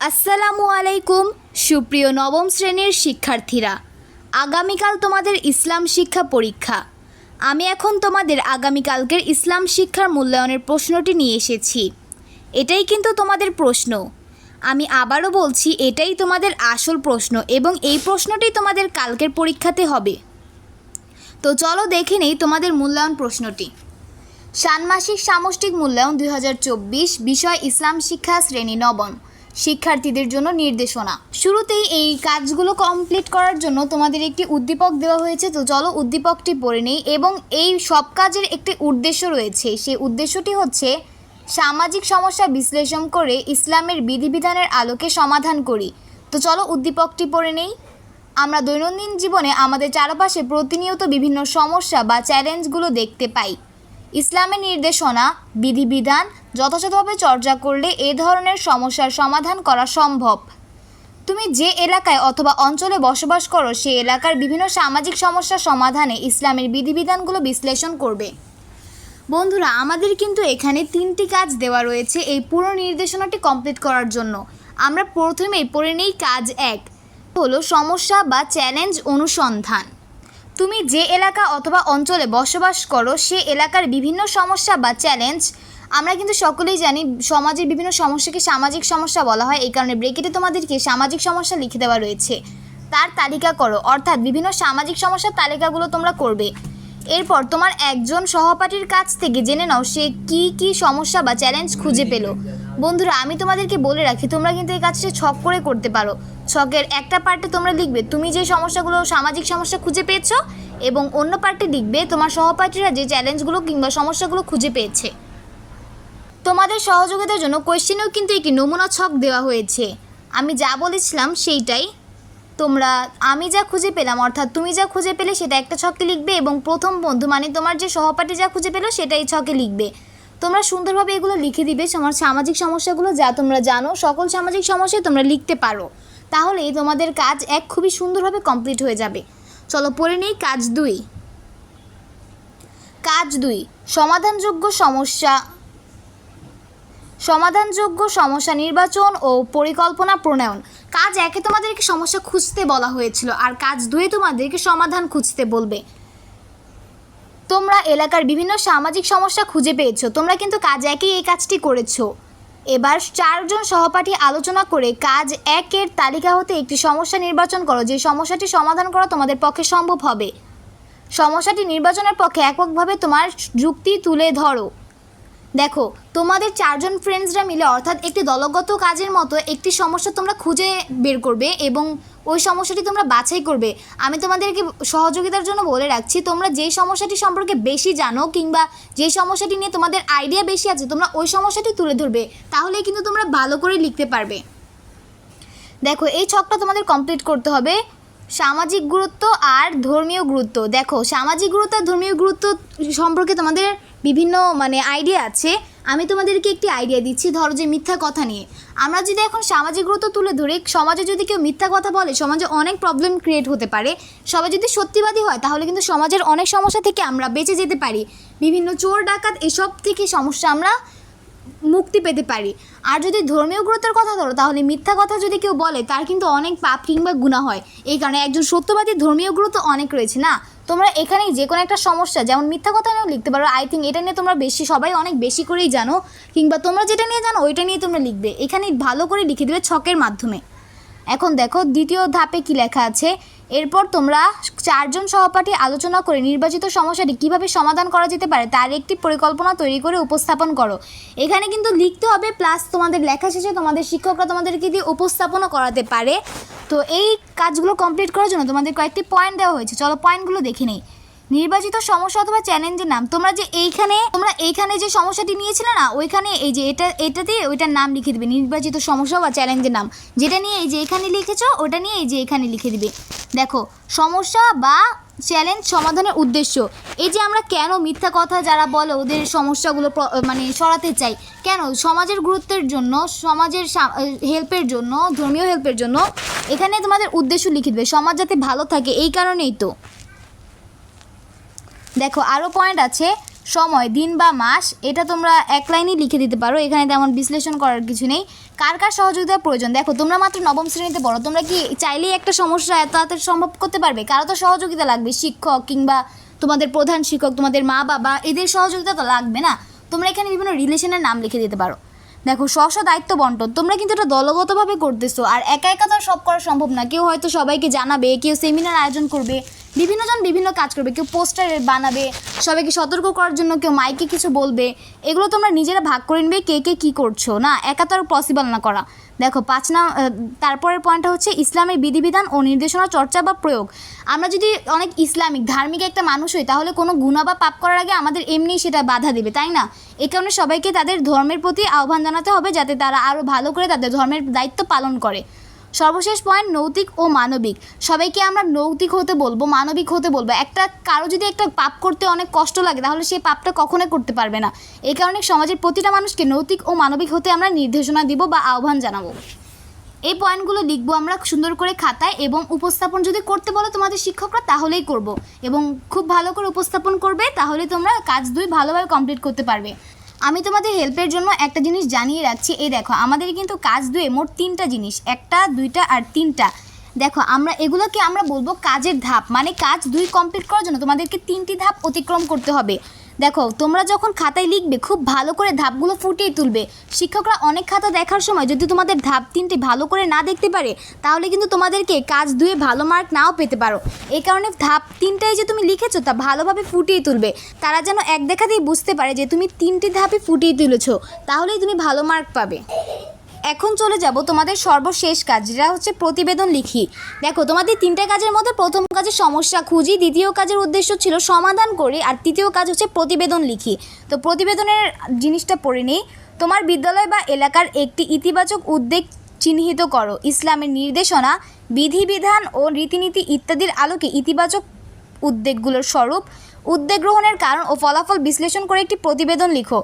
আসসালামু আলাইকুম, সুপ্রিয় নবম শ্রেণির শিক্ষার্থীরা। আগামীকাল তোমাদের ইসলাম শিক্ষা পরীক্ষা। আমি এখন তোমাদের আগামীকালকের ইসলাম শিক্ষার মূল্যায়নের প্রশ্নটি নিয়ে এসেছি। এটাই কিন্তু তোমাদের প্রশ্ন। আমি আবারও বলছি, এটাই তোমাদের আসল প্রশ্ন এবং এই প্রশ্নটি তোমাদের কালকের পরীক্ষাতে হবে। তো চলো দেখে নেই তোমাদের মূল্যায়ন প্রশ্নটি। ষান্মাসিক সামষ্টিক মূল্যায়ন দু হাজার চব্বিশ, বিষয় ইসলাম শিক্ষা শ্রেণি নবম। শিক্ষার্থীদের জন্য নির্দেশনা। শুরুতেই এই কাজগুলো কমপ্লিট করার জন্য তোমাদের একটি উদ্দীপক দেওয়া হয়েছে। তো চলো উদ্দীপকটি পড়ে নেই এবং এই সব কাজের একটি উদ্দেশ্য রয়েছে। সেই উদ্দেশ্যটি হচ্ছে সামাজিক সমস্যা বিশ্লেষণ করে ইসলামের বিধিবিধানের আলোকে সমাধান করি। তো চলো উদ্দীপকটি পড়ে নেই। আমরা দৈনন্দিন জীবনে আমাদের চারপাশে প্রতিনিয়ত বিভিন্ন সমস্যা বা চ্যালেঞ্জগুলো দেখতে পাই। ইসলামের নির্দেশনা, বিধিবিধান যথাযথভাবে চর্চা করলে এ ধরনের সমস্যার সমাধান করা সম্ভব। তুমি যে এলাকায় অথবা অঞ্চলে বসবাস করো, সে এলাকার বিভিন্ন সামাজিক সমস্যার সমাধানে ইসলামের বিধিবিধানগুলো বিশ্লেষণ করবে। বন্ধুরা, আমাদের কিন্তু এখানে তিনটি কাজ দেওয়া রয়েছে এই পুরো নির্দেশনাটি কমপ্লিট করার জন্য। আমরা প্রথমেই পড়ে নেই কাজ এক, হলো সমস্যা বা চ্যালেঞ্জ অনুসন্ধান। তুমি যে এলাকা অথবা অঞ্চলে বসবাস করো, সে এলাকার বিভিন্ন সমস্যা বা চ্যালেঞ্জ আমরা কিন্তু সকলেই জানি সমাজের বিভিন্ন সমস্যাকে সামাজিক সমস্যা বলা হয়। এই কারণে ব্রেকেটে তোমাদেরকে সামাজিক সমস্যা লিখে দেওয়া রয়েছে। তার তালিকা করো। অর্থাৎ বিভিন্ন সামাজিক সমস্যার তালিকাগুলো তোমরা করবে। এরপর তোমার একজন সহপাঠীর কাছ থেকে জেনে নাও সে কি কি সমস্যা বা চ্যালেঞ্জ খুঁজে পেল। বন্ধুরা, আমি তোমাদেরকে বলে রাখি, তোমরা কিন্তু এই কাজটা ছক করে করতে পারো। ছকের একটা পার্টে তোমরা লিখবে, তুমি যে সমস্যাগুলো, সামাজিক সমস্যা খুঁজে পেয়েছ এবং অন্য পার্টে লিখবে তোমার সহপাঠীরা যে চ্যালেঞ্জগুলো কিংবা সমস্যাগুলো খুঁজে পেয়েছে। তোমাদের সহযোগিতার জন্য কোয়েশ্চেনেও কিন্তু একটি নমুনা ছক দেওয়া হয়েছে। আমি যা বলেছিলাম সেইটাই। তোমরা, আমি যা খুঁজে পেলাম, অর্থাৎ তুমি যা খুঁজে পেলে সেটা একটা ছকে লিখবে এবং প্রথম বন্ধু মানে তোমার যে সহপাঠী যা খুঁজে পেল সেটা এই ছকে লিখবে। তোমরা সুন্দরভাবে এগুলো লিখে দিবে। তোমার সামাজিক সমস্যাগুলো যা তোমরা জানো, সকল সামাজিক সমস্যায় তোমরা লিখতে পারো। তাহলেই তোমাদের কাজ এক খুবই সুন্দরভাবে কমপ্লিট হয়ে যাবে। চলো পড়ে নেই, কাজ দুই। কাজ দুই, সমাধানযোগ্য সমস্যা সমাধানযোগ্য সমস্যা নির্বাচন ও পরিকল্পনা প্রণয়ন। কাজ একে তোমাদেরকে সমস্যা খুঁজতে বলা হয়েছিল, আর কাজ দুয়ে তোমাদেরকে সমাধান খুঁজতে বলবে। তোমরা এলাকার বিভিন্ন সামাজিক সমস্যা খুঁজে পেয়েছ। তোমরা কিন্তু কাজ একই এই কাজটি করেছ। এবার চারজন সহপাঠী আলোচনা করে কাজ একের তালিকা হতে একটি সমস্যা নির্বাচন করো। যে সমস্যাটি সমাধান করা তোমাদের পক্ষে সম্ভব হবে। সমস্যাটি নির্বাচনের পক্ষে এককভাবে তোমার যুক্তি তুলে ধরো। দেখো, তোমাদের চারজন ফ্রেন্ডসরা মিলে অর্থাৎ একটি দলগত কাজের মতো একটি সমস্যা তোমরা খুঁজে বের করবে এবং ওই সমস্যাটি তোমরা বাছাই করবে। আমি তোমাদেরকে সহযোগিতার জন্য বলে রাখছি, তোমরা যে সমস্যাটি সম্পর্কে বেশি জানো কিংবা যে সমস্যাটি নিয়ে তোমাদের আইডিয়া বেশি আছে, তোমরা ওই সমস্যাটি তুলে ধরবে, তাহলেই কিন্তু তোমরা ভালো করে লিখতে পারবে। দেখো, এই ছকটা তোমাদের কমপ্লিট করতে হবে। সামাজিক গুরুত্ব আর ধর্মীয় গুরুত্ব। দেখো, সামাজিক গুরুত্ব আর ধর্মীয় গুরুত্ব সম্পর্কে তোমাদের বিভিন্ন মানে আইডিয়া আছে। আমি তোমাদেরকে একটি আইডিয়া দিচ্ছি, ধরো যে মিথ্যা কথা নিয়ে। আমরা যদি এখন সামাজিক গুরুত্ব তুলে ধরি, সমাজে যদি কেউ মিথ্যা কথা বলে, সমাজে অনেক প্রবলেম ক্রিয়েট হতে পারে। সবাই যদি সত্যিবাদী হয়, তাহলে কিন্তু সমাজের অনেক সমস্যা থেকে আমরা বেঁচে যেতে পারি। বিভিন্ন চোর, ডাকাত, এসব থেকে সমস্যা আমরা মুক্তি পেতে পারি। আর যদি ধর্মীয় গুরুত্বের কথা ধরো, তাহলে মিথ্যা কথা যদি কেউ বলে, তার কিন্তু অনেক পাপ কিংবা গুণা হয়। এই কারণে একজন সত্যবাদী ধর্মীয় গুরুত্ব অনেক রয়েছে না? তোমরা এখানেই যে কোনো একটা সমস্যা, যেমন মিথ্যা কথা নিয়েও লিখতে পারো আই থিঙ্ক এটা নিয়ে তোমরা বেশি, সবাই অনেক বেশি করেই জানো, কিংবা তোমরা যেটা নিয়ে জানো, ওইটা নিয়ে তোমরা লিখবে। এখানে ভালো করে লিখে দেবে ছকের মাধ্যমে। এখন দেখো, দ্বিতীয় ধাপে কি লেখা আছে? এরপর তোমরা চারজন সহপাঠী আলোচনা করে নির্বাচিত সমস্যাটি কীভাবে সমাধান করা যেতে পারে, তার একটি পরিকল্পনা তৈরি করে উপস্থাপন করো। এখানে কিন্তু লিখতে হবে, প্লাস তোমাদের লেখা শেষে তোমাদের শিক্ষকরা তোমাদেরকে দিয়ে উপস্থাপনও করাতে পারে। তো এই কাজগুলো কমপ্লিট করার জন্য তোমাদের কয়েকটি পয়েন্ট দেওয়া হয়েছে। চলো পয়েন্টগুলো দেখে নেই। নির্বাচিত সমস্যা অথবা চ্যালেঞ্জের নাম। তোমরা যে এইখানে, তোমরা এইখানে যে সমস্যাটি নিয়েছিলে না, ওইখানে এই যে এটা এটা দিয়ে ওইটার নাম লিখে দিবে, নির্বাচিত সমস্যা বা চ্যালেঞ্জের নাম। যেটা নিয়ে এই যে এখানে লিখেছো, ওটা নিয়ে এই যে এখানে লিখে দিবে। দেখো, সমস্যা বা চ্যালেঞ্জ সমাধানের উদ্দেশ্য। এই যে আমরা কেন মিথ্যা কথা যারা বলে ওদের সমস্যাগুলো মানে সরাতে চাই, কেন? সমাজের গুরুত্বের জন্য, সমাজের হেল্পের জন্য, ধর্মীয় হেল্পের জন্য এখানে তোমাদের উদ্দেশ্য লিখে দেবে, সমাজ যাতে ভালো থাকে, এই কারণেই তো। দেখো আরও পয়েন্ট আছে, সময়, দিন বা মাস, এটা তোমরা এক লাইনেই লিখে দিতে পারো, এখানে তেমন বিশ্লেষণ করার কিছু নেই। কার কার সহযোগিতার প্রয়োজন? দেখো, তোমরা মাত্র নবম শ্রেণীতে পড়ো, তোমরা কি চাইলেই একটা সমস্যা এত তাড়াতাড়ি সম্ভব করতে পারবে? কারও তো সহযোগিতা লাগবে, শিক্ষক কিংবা তোমাদের প্রধান শিক্ষক, তোমাদের মা বাবা এদের সহযোগিতা তো লাগবে না। তোমরা এখানে বিভিন্ন রিলেশনের নাম লিখে দিতে পারো। দেখো স্ব স্ব দায়িত্ব বন্টন। তোমরা কিন্তু এটা দলগতভাবে করতেছো। আর একা একা তো সব করা সম্ভব না। কেউ হয়তো সবাইকে জানাবে, কেউ সেমিনার আয়োজন করবে, বিভিন্নজন বিভিন্ন কাজ করবে, কেউ পোস্টার বানাবে, সবাইকে সতর্ক করার জন্য কেউ মাইকে কিছু বলবে। এগুলো তোমরা নিজেরা ভাগ করে নিবে কে কে কী করছ, না? একা তো আর পসিবল না করা। দেখো, পাঁচ নাম তারপরের পয়েন্টটা হচ্ছে ইসলামের বিধিবিধান ও নির্দেশনা, চর্চা বা প্রয়োগ। আমরা যদি অনেক ইসলামিক, ধার্মিক একটা মানুষ হই, তাহলে কোনো গুণা বা পাপ করার আগে আমাদের এমনিই সেটা বাধা দেবে, তাই না? এ কারণে সবাইকে তাদের ধর্মের প্রতি আহ্বান জানাতে হবে, যাতে তারা আরও ভালো করে তাদের ধর্মের দায়িত্ব পালন করে। সর্বশেষ পয়েন্ট নৈতিক ও মানবিক। সবাইকে আমরা নৈতিক হতে বলব, মানবিক হতে বলব। একটা, কারও যদি একটা পাপ করতে অনেক কষ্ট লাগে, তাহলে সেই পাপটা কখনোই করতে পারবে না। এই কারণে সমাজের প্রতিটা মানুষকে নৈতিক ও মানবিক হতে আমরা নির্দেশনা দিব বা আহ্বান জানাব। এই পয়েন্টগুলো লিখব আমরা সুন্দর করে খাতায় এবং উপস্থাপন যদি করতে বলো তোমাদের শিক্ষকরা, তাহলেই করব। এবং খুব ভালো করে উপস্থাপন করবে, তাহলে তোমরা কাজ দুই ভালোভাবে কমপ্লিট করতে পারবে। আমি তোমাদের হেল্পের জন্য একটা জিনিস জানিয়ে রাখছি। এই দেখো, আমাদের কিন্তু কাজ দুয়ে মোট তিনটা জিনিস, একটা, দুইটা আর তিনটা। দেখো, আমরা এগুলোকে আমরা বলব কাজের ধাপ মানে কাজ দুই কমপ্লিট করার জন্য তোমাদেরকে তিনটি ধাপ অতিক্রম করতে হবে। দেখো, তোমরা যখন খাতায় লিখবে, খুব ভালো করে ধাপগুলো ফুটিয়ে তুলবে। শিক্ষকরা অনেক খাতা দেখার সময় যদি তোমাদের ধাপ তিনটি ভালো করে না দেখতে পারে, তাহলে কিন্তু তোমাদেরকে কাজ দুয়ে ভালো মার্ক নাও পেতে পারো। এই কারণে ধাপ তিনটাই যে তুমি লিখেছো, তা ভালোভাবে ফুটিয়ে তুলবে। তারা যেন এক দেখাতেই বুঝতে পারে যে তুমি তিনটি ধাপে ফুটিয়ে তুলেছো, তাহলেই তুমি ভালো মার্ক পাবে। এখন চলে যাব তোমাদের সর্বশেষ কাজ, যেটা হচ্ছে প্রতিবেদন লিখি। দেখো, তোমাদের তিনটে কাজের মধ্যে প্রথম কাজের সমস্যা খুঁজি, দ্বিতীয় কাজের উদ্দেশ্য ছিল সমাধান করি, আর তৃতীয় কাজ হচ্ছে প্রতিবেদন লিখি। তো প্রতিবেদনের জিনিসটা পড়ে নিই। তোমার বিদ্যালয় বা এলাকার একটি ইতিবাচক উদ্বেগ চিহ্নিত করো। ইসলামের নির্দেশনা, বিধিবিধান ও রীতিনীতি ইত্যাদির আলোকে ইতিবাচক উদ্বেগগুলোর স্বরূপ। উদ্বেগ গ্রহণের কারণ ও ফলাফল বিশ্লেষণ করে একটি প্রতিবেদন লিখো।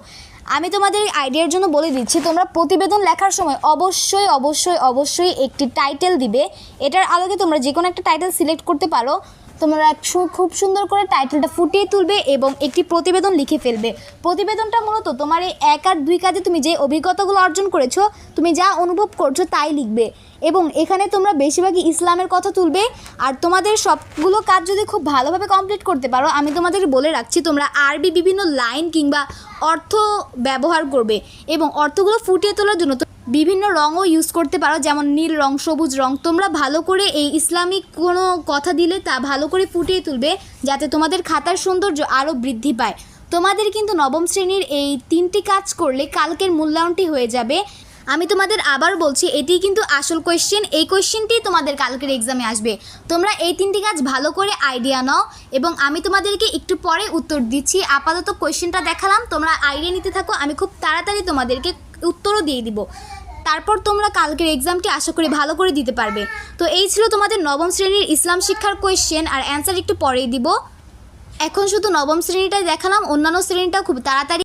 আমি তোমাদের আইডিয়ার জন্য বলে দিচ্ছি, তোমরা প্রতিবেদন লেখার সময় অবশ্যই অবশ্যই অবশ্যই একটি টাইটেল দিবে। এটার আলোকে তোমরা যে কোনো একটা টাইটেল সিলেক্ট করতে পারো। তোমরা খুব সুন্দর করে টাইটেলটা ফুটিয়ে তুলবে এবং একটি প্রতিবেদন লিখে ফেলবে। প্রতিবেদনটা মূলত তোমার এই এক আর দুই কাজে তুমি যে অভিজ্ঞতাগুলো অর্জন করেছ, তুমি যা অনুভব করছ তাই লিখবে। এবং এখানে তোমরা বেশিরভাগই ইসলামের কথা তুলবে। আর তোমাদের সবগুলো কাজ যদি খুব ভালোভাবে কমপ্লিট করতে পারো, আমি তোমাদের বলে রাখছি, তোমরা আরবি বিভিন্ন লাইন কিংবা অর্থ ব্যবহার করবে। এবং অর্থগুলো ফুটিয়ে তোলার জন্য বিভিন্ন রঙও ইউজ করতে পারো, যেমন নীল রং, সবুজ রং। তোমরা ভালো করে এই ইসলামিক কোনো কথা দিলে তা ভালো করে ফুটিয়ে তুলবে, যাতে তোমাদের খাতার সৌন্দর্য আরও বৃদ্ধি পায়। তোমাদের কিন্তু নবম শ্রেণির এই তিনটি কাজ করলে কালকের মূল্যায়নটি হয়ে যাবে। আমি তোমাদের আবার বলছি, এটি কিন্তু আসল কোয়েশ্চেন এই কোয়েশ্চেনটি তোমাদের কালকের এক্সামে আসবে। তোমরা এই তিনটি কাজ ভালো করে আইডিয়া নাও এবং আমি তোমাদেরকে একটু পরে উত্তর দিচ্ছি। আপাতত কোয়েশ্চেনটা দেখালাম, তোমরা আইডিয়া নিতে থাকো, আমি খুব তাড়াতাড়ি তোমাদেরকে উত্তরও দিয়ে দিব। তারপর তোমরা কালকের এক্সামটি আশা করি ভালো করে দিতে পারবে। তো এই ছিল তোমাদের নবম শ্রেণির ইসলাম শিক্ষার কোয়েশ্চেন আর অ্যান্সার একটু পরেই দিব। এখন শুধু নবম শ্রেণীটাই দেখালাম, অন্যান্য শ্রেণীটাও খুব তাড়াতাড়ি